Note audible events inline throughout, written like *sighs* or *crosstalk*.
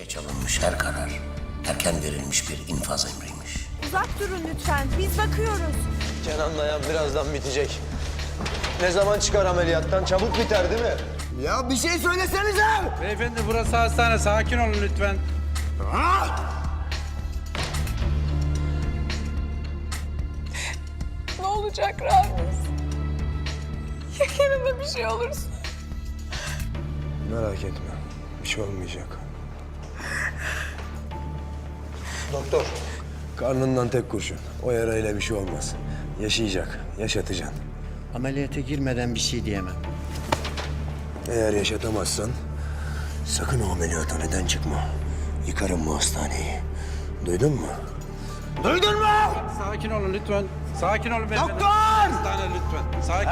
Geç alınmış her karar, erken verilmiş bir infaz emriymiş. Uzak durun lütfen. Biz bakıyoruz. Kenan dayan birazdan bitecek. Ne zaman çıkar ameliyattan? Çabuk biter değil mi? Ya bir şey söylesenize! Beyefendi burası hastane. Sakin olun lütfen. Ne olacak Ramiz? Ya Kenan'a bir şey olursa? Merak etme. Bir şey olmayacak. Doktor. Karnından tek kurşun. O yarayla bir şey olmaz. Yaşayacak. Yaşatacaksın. Ameliyata girmeden bir şey diyemem. Eğer yaşatamazsan sakın o ameliyathaneden çıkma. Yıkarım bu hastaneyi. Duydun mu? Duydun mu? Sakin olun lütfen. Sakin olun beyefendi. Doktor! Hastane lütfen. Sakin.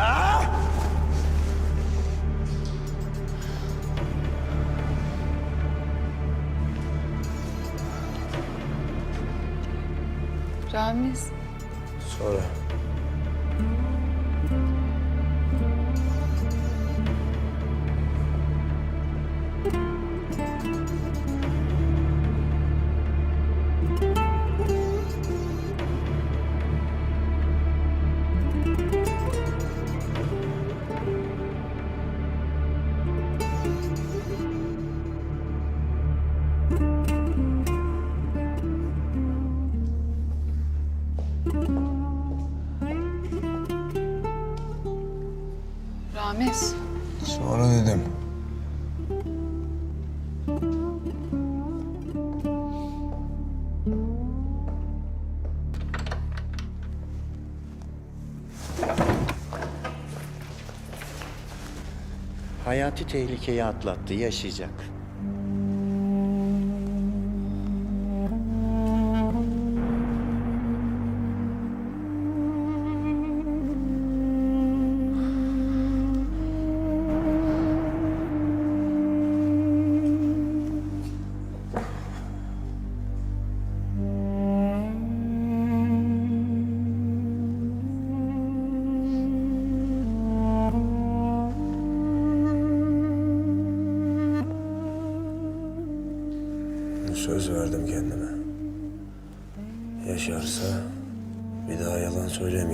Ramiz, Sonra. Hayati tehlikeyi atlattı, yaşayacak.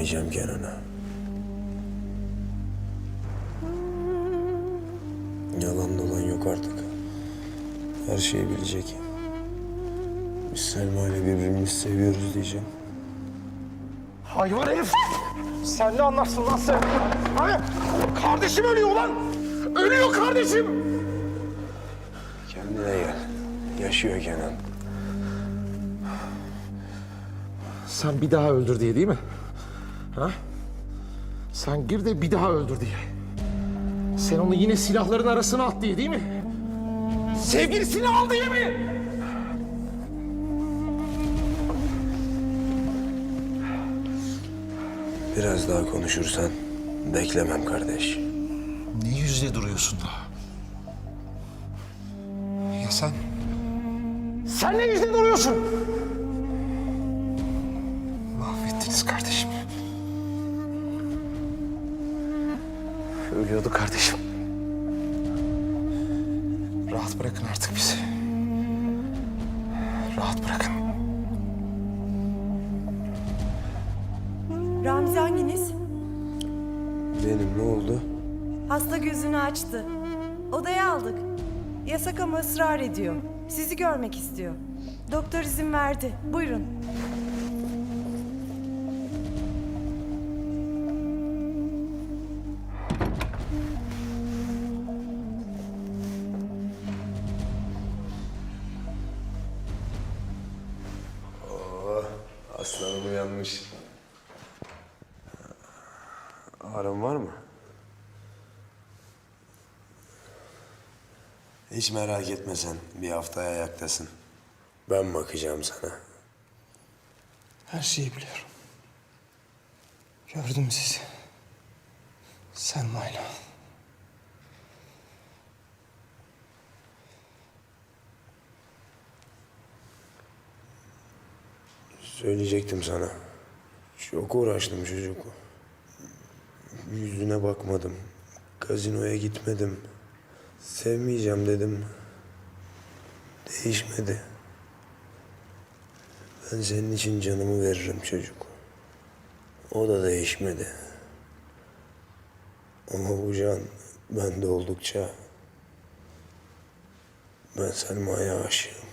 Söylemeyeceğim Kenan'a. Yalan dolan yok artık. Her şeyi bilecek. Biz Selma ile birbirimizi seviyoruz diyeceğim. Hayvan herif! Sen ne anlarsın lan sen? Hani kardeşim ölüyor lan! Ölüyor kardeşim! Kendine gel. Yaşıyor Kenan. Sen bir daha öldür diye değil mi? Ha? Sen gir de bir daha öldür diye. Sen onu yine silahların arasına at diye değil mi? Sevgilisini al diye mi? Biraz daha konuşursan beklemem kardeş. Ne yüzle duruyorsun daha? Ya sen? Sen ne yüzle duruyorsun? Mahvettiniz kardeşim. Ölüyordu kardeşim. Rahat bırakın artık bizi. Rahat bırakın. Ramzi hanginiz? Benim ne oldu? Hasta gözünü açtı. Odaya aldık. Yasak ama ısrar ediyor. Sizi görmek istiyor. Doktor izin verdi. Buyurun. Aslanım uyanmış. Ağrın var mı? Hiç merak etme sen. Bir haftaya ayaktasın. Ben bakacağım sana. Her şeyi biliyorum. Gördüm sizi. Selma'yla. Söyleyecektim sana. Çok uğraştım çocuk. Yüzüne bakmadım. Gazinoya gitmedim. Sevmeyeceğim dedim. Değişmedi. Ben senin için canımı veririm çocuk. O da değişmedi. Ama bu can bende oldukça ben Selma'ya aşığım.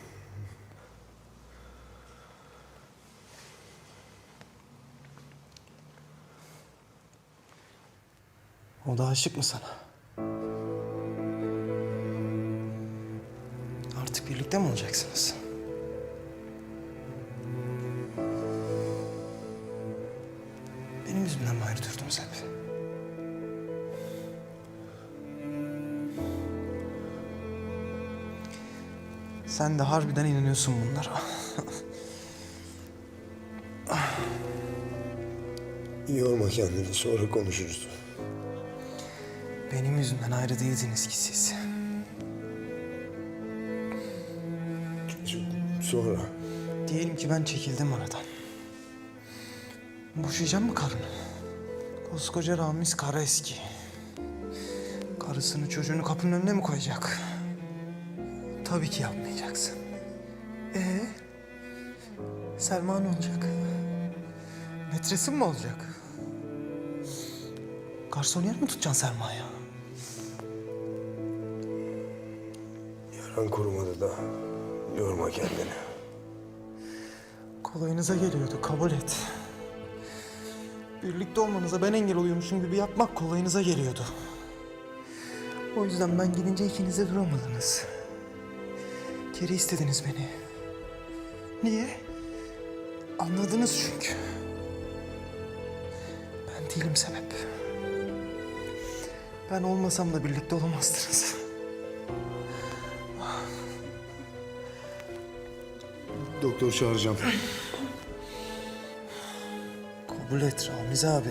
O da aşık mı sana? Artık birlikte mi olacaksınız? Benim yüzümden mi ayrı durdunuz hep? Sen de harbiden inanıyorsun bunlara. Yorma kendini sonra konuşuruz. Benim yüzümden ayrı değildiniz ki siz. Sonra Diyelim ki ben çekildim aradan. Boşayacağım mı karını? Koskoca Ramiz Karaeski. Karısını çocuğunu kapının önüne mi koyacak? Tabii ki yapmayacaksın. Ee? Selma ne olacak? Metresin mi olacak? Garson yer mi tutacaksın Selma'ya? Yaran kurumadı da yorma kendini. Kolayınıza geliyordu, kabul et. Birlikte olmanıza ben engel oluyormuşum gibi yapmak kolayınıza geliyordu. O yüzden ben gidince ikiniz de duramadınız. Geri istediniz beni. Niye? Anladınız çünkü. Ben değilim sebep. Ben olmasam da birlikte olamazdınız. Doktor çağıracağım. Kabul et Ramiz abi.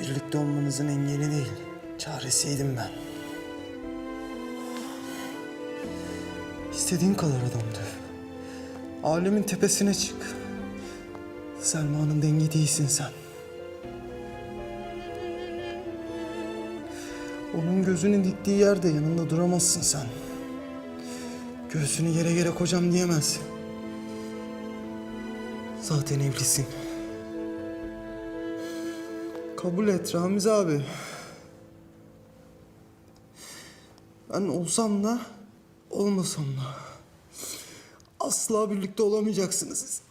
Birlikte olmanızın engeli değil. Çaresiydim ben. İstediğin kadar adam döv. Alemin tepesine çık. Selma'nın dengi değilsin sen. Onun gözünü diktiği yerde yanında duramazsın sen. Göğsünü yere yere kocam diyemezsin. Zaten evlisin. Kabul et Ramiz abi. Ben olsam da olmasam da asla birlikte olamayacaksınız siz.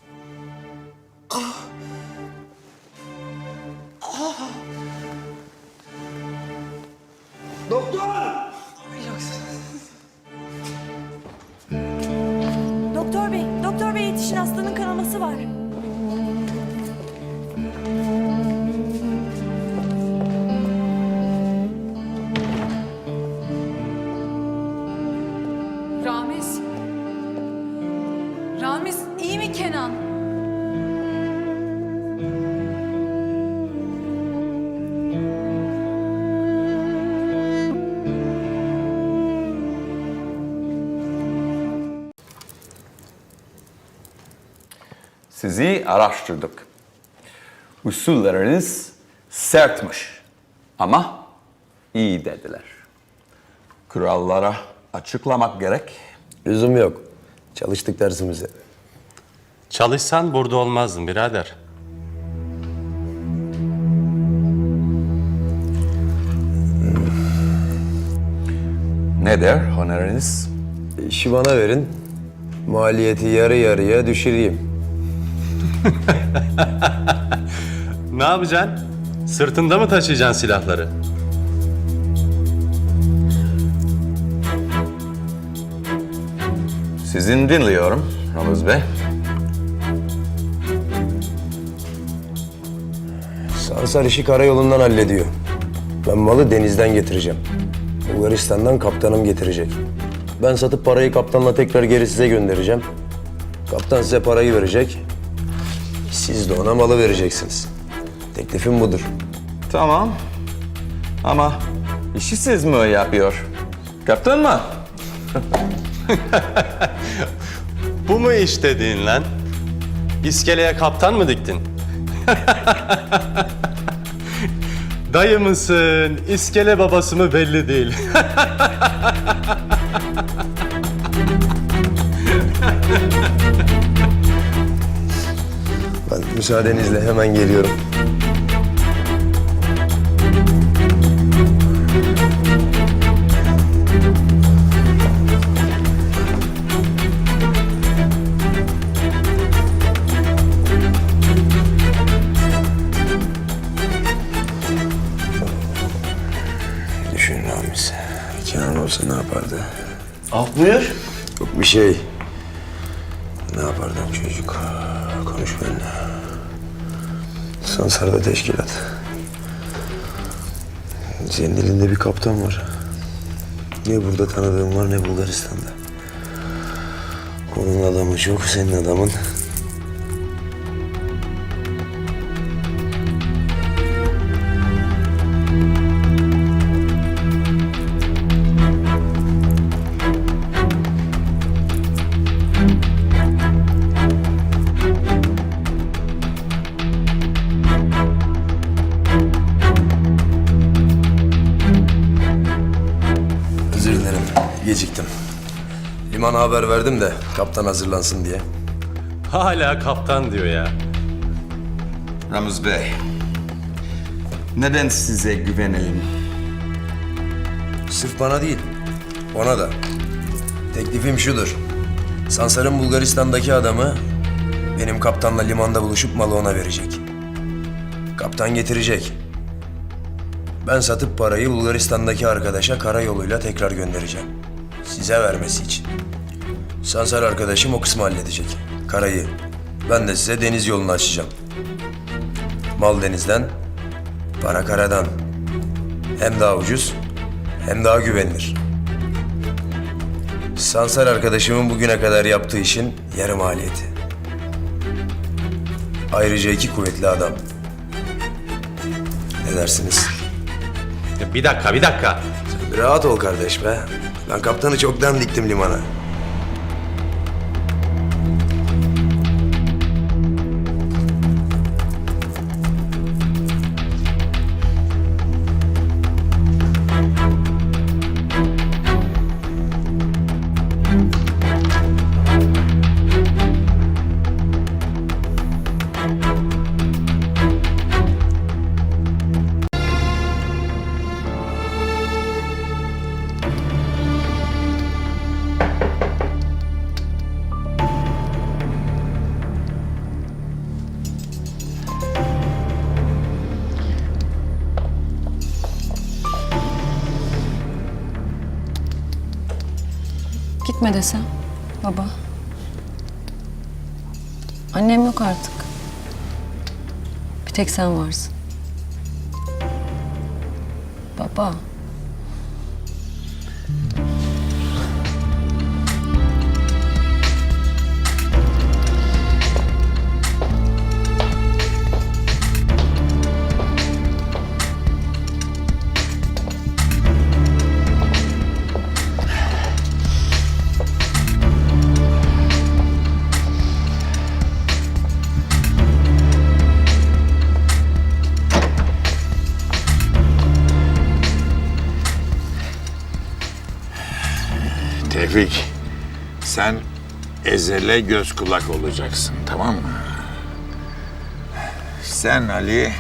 Doktor Sizi araştırdık. Usulleriniz sertmiş ama iyi dediler. Kurallara açıklamak gerek. Lüzum yok. Çalıştık dersimizi. Çalışsan burada olmazdın birader. Ne der honoriniz? İşi bana verin. Maliyeti yarı yarıya düşüreyim. Ne yapacaksın? Sırtında mı taşıyacaksın silahları? Sizin dinliyorum Ramiz Bey. Sansar işi karayolundan hallediyor. Ben malı denizden getireceğim. Bulgaristan'dan kaptanım getirecek. Ben satıp parayı kaptanla tekrar geri size göndereceğim. Kaptan size parayı verecek. Siz de ona malı vereceksiniz. Teklifim budur. Tamam. Ama işi siz mi yapıyor? Kaptan mı? *laughs* Bu mu iş dediğin lan? İskeleye kaptan mı diktin? *laughs* Dayı mısın, iskele babası mı belli değil. *laughs* Müsaadenizle hemen geliyorum. Düşün Ramiz. Kenan olsa ne yapardı? Ah buyur. Yok bir şey. Sansar'da teşkilat. Senin elinde bir kaptan var. Ne burada tanıdığım var ne Bulgaristan'da. Onun adamı çok, senin adamın. Haber verdim de kaptan hazırlansın diye. Hala kaptan diyor ya. Ramuz Bey, neden size güvenelim? Sırf bana değil, ona da. Teklifim şudur. Sansar'ın Bulgaristan'daki adamı benim kaptanla limanda buluşup malı ona verecek. Kaptan getirecek. Ben satıp parayı Bulgaristan'daki arkadaşa karayoluyla tekrar göndereceğim. Size vermesi için. Sansar arkadaşım o kısmı halledecek. Karayı. Ben de size deniz yolunu açacağım. Mal denizden, para karadan. Hem daha ucuz, hem daha güvenilir. Sansar arkadaşımın bugüne kadar yaptığı işin yarım maliyeti. Ayrıca iki kuvvetli adam. Ne dersiniz? Bir dakika, bir dakika. Rahat ol kardeş be. Ben kaptanı çoktan diktim limana. Gitme desem baba. Annem yok artık. Bir tek sen varsın. Baba. Tevfik, sen Ezel'e göz kulak olacaksın, tamam mı? Sen Ali,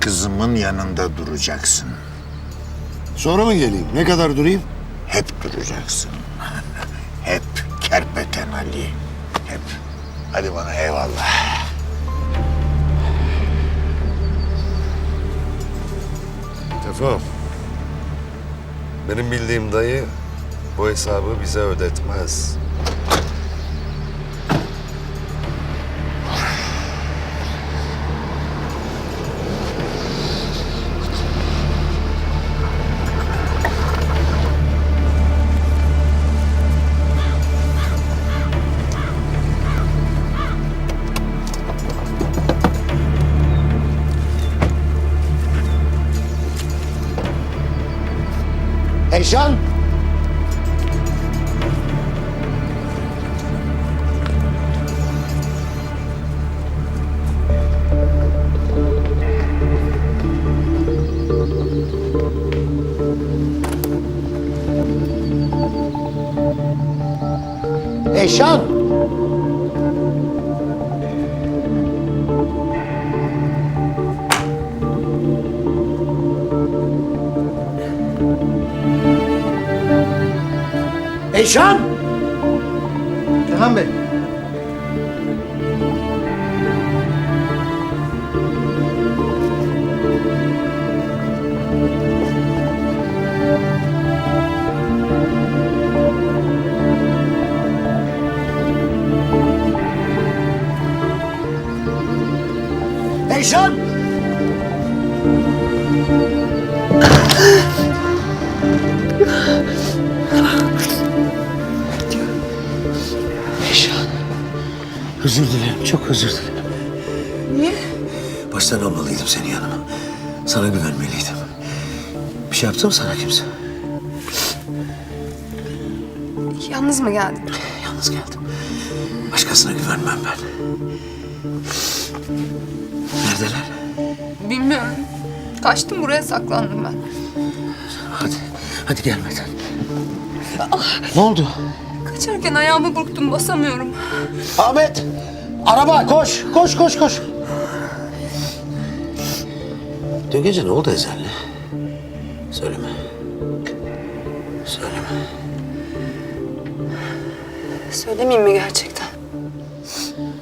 kızımın yanında duracaksın. Sonra mı geleyim? Ne kadar durayım? Hep duracaksın. *laughs* Hep kerpeten Ali, hep. Hadi bana eyvallah. Tefo. Benim bildiğim dayı bu hesabı bize ödetmez. Eyşan! perişan. Eyşan! Kenan Bey. Özür dilerim, çok özür dilerim. Niye? Baştan almalıydım seni yanıma. Sana güvenmeliydim. Bir şey yaptı mı sana kimse? Yalnız mı geldin? Yalnız geldim. Başkasına güvenmem ben. Neredeler? Bilmiyorum. Kaçtım buraya saklandım ben. Hadi, hadi gelmeden. Ne oldu? Kaçarken ayağımı burktum basamıyorum. Ahmet! Araba koş, koş, koş, koş. Dün gece ne oldu Ezel'le? Söyleme. Söyleme. Söylemeyeyim mi gerçekten?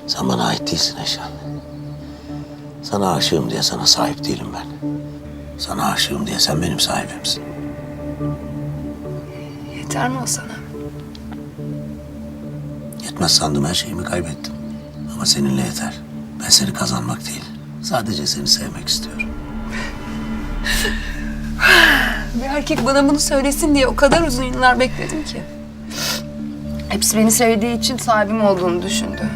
Sen bana ait değilsin Eşan. Sana aşığım diye sana sahip değilim ben. Sana aşığım diye sen benim sahibimsin. Yeter mi o sana? Yetmez sandım her şeyimi kaybettim. Ama seninle yeter. Ben seni kazanmak değil, sadece seni sevmek istiyorum. *sighs* Bir erkek bana bunu söylesin diye o kadar uzun yıllar bekledim ki. Hepsi beni sevdiği için sahibim olduğunu düşündü.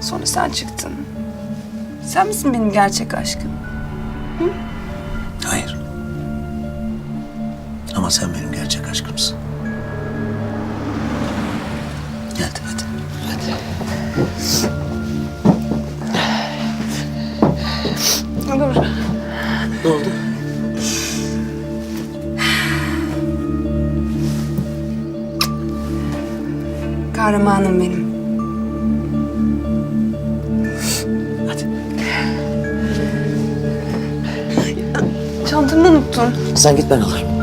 Sonra sen çıktın. Sen misin benim gerçek aşkım? Hayır. Ama sen benim gerçek aşkımsın. Gel hadi. Olur. Ne oldu? Kahramanım benim. Hadi. Çantamı unuttun. Sen git ben alırım.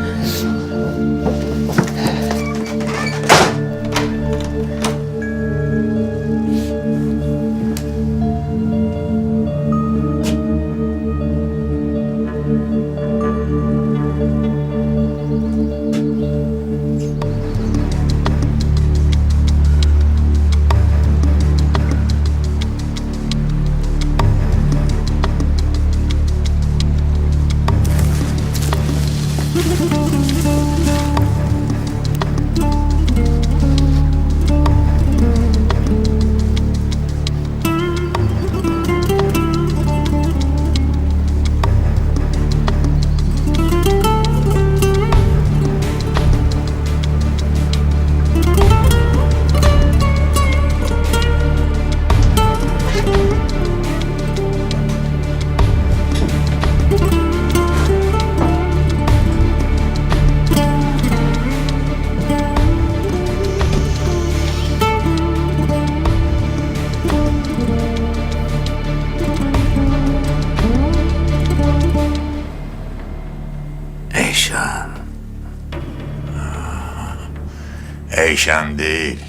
Eyşan değil.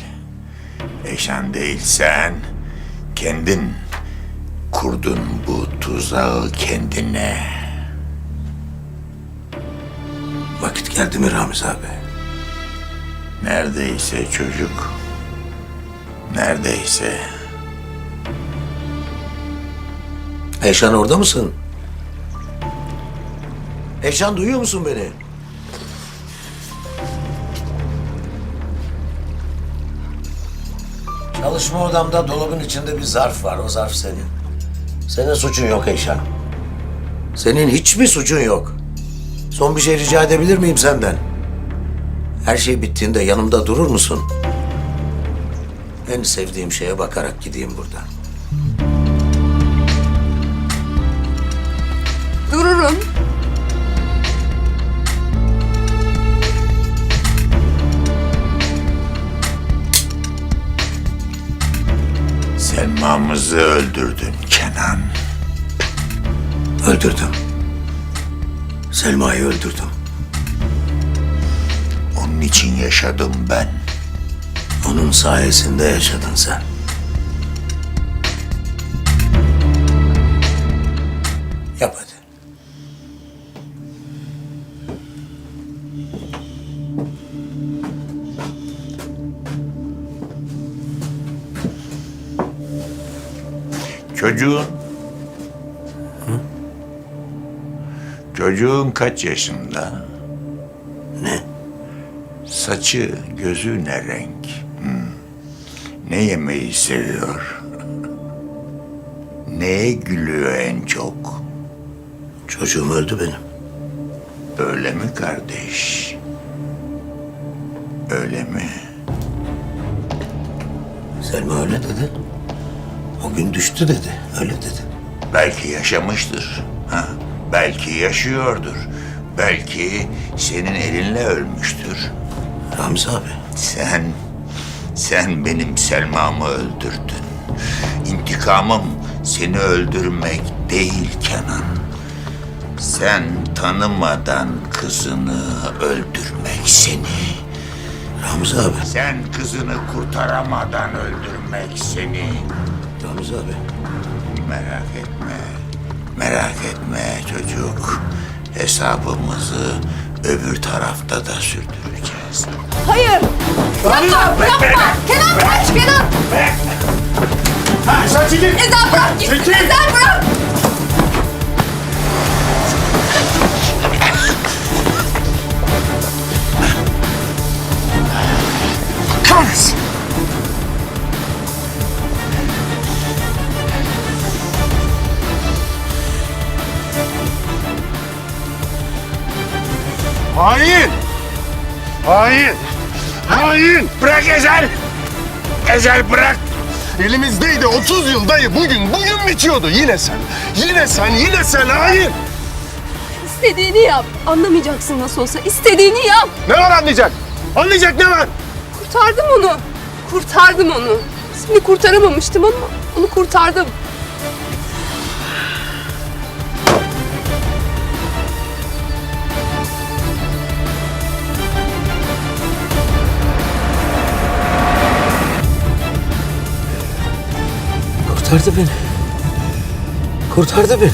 Eyşan değil sen. Kendin kurdun bu tuzağı kendine. Vakit geldi mi Ramiz abi? Neredeyse çocuk. Neredeyse. Eyşan orada mısın? Eyşan duyuyor musun beni? Çalışma odamda dolabın içinde bir zarf var. O zarf senin. Senin suçun yok Eyşan. Senin hiçbir suçun yok. Son bir şey rica edebilir miyim senden? Her şey bittiğinde yanımda durur musun? En sevdiğim şeye bakarak gideyim buradan. Dururum. Selma'mızı öldürdün Kenan. Öldürdüm. Selma'yı öldürdüm. Onun için yaşadım ben. Onun sayesinde yaşadın sen. Çocuğun... Çocuğun kaç yaşında? Ne? Saçı, gözü ne renk? Hmm. Ne yemeği seviyor? Neye gülüyor en çok? Çocuğum öldü benim. Öyle mi kardeş? Öyle mi? Selma öyle dedi. O gün düştü dedi. Öyle dedi. Belki yaşamıştır. Ha? Belki yaşıyordur. Belki senin elinle ölmüştür. Ramzi abi. Sen, sen benim Selma'mı öldürdün. İntikamım seni öldürmek değil Kenan. Sen tanımadan kızını öldürmek seni. Ramzi abi. Sen kızını kurtaramadan öldürmek seni. Ramzi abi. Merak etme. Merak etme çocuk. Hesabımızı öbür tarafta da sürdüreceğiz. Hayır! Yapma! Yapma! Kenan kaç Kenan! Ezel bırak git! Ezel bırak! Kahretsin! Hain! Hain! Hain! Bırak Ezel! Ezel bırak! Elimizdeydi 30 yıl dayı. Bugün, bugün bitiyordu. Yine sen. Yine sen, yine sen hain! İstediğini yap. Anlamayacaksın nasıl olsa. İstediğini yap. Ne var anlayacak? Anlayacak ne var? Kurtardım onu. Kurtardım onu. Seni kurtaramamıştım ama onu kurtardım. Kurtardı beni. Kurtardı beni.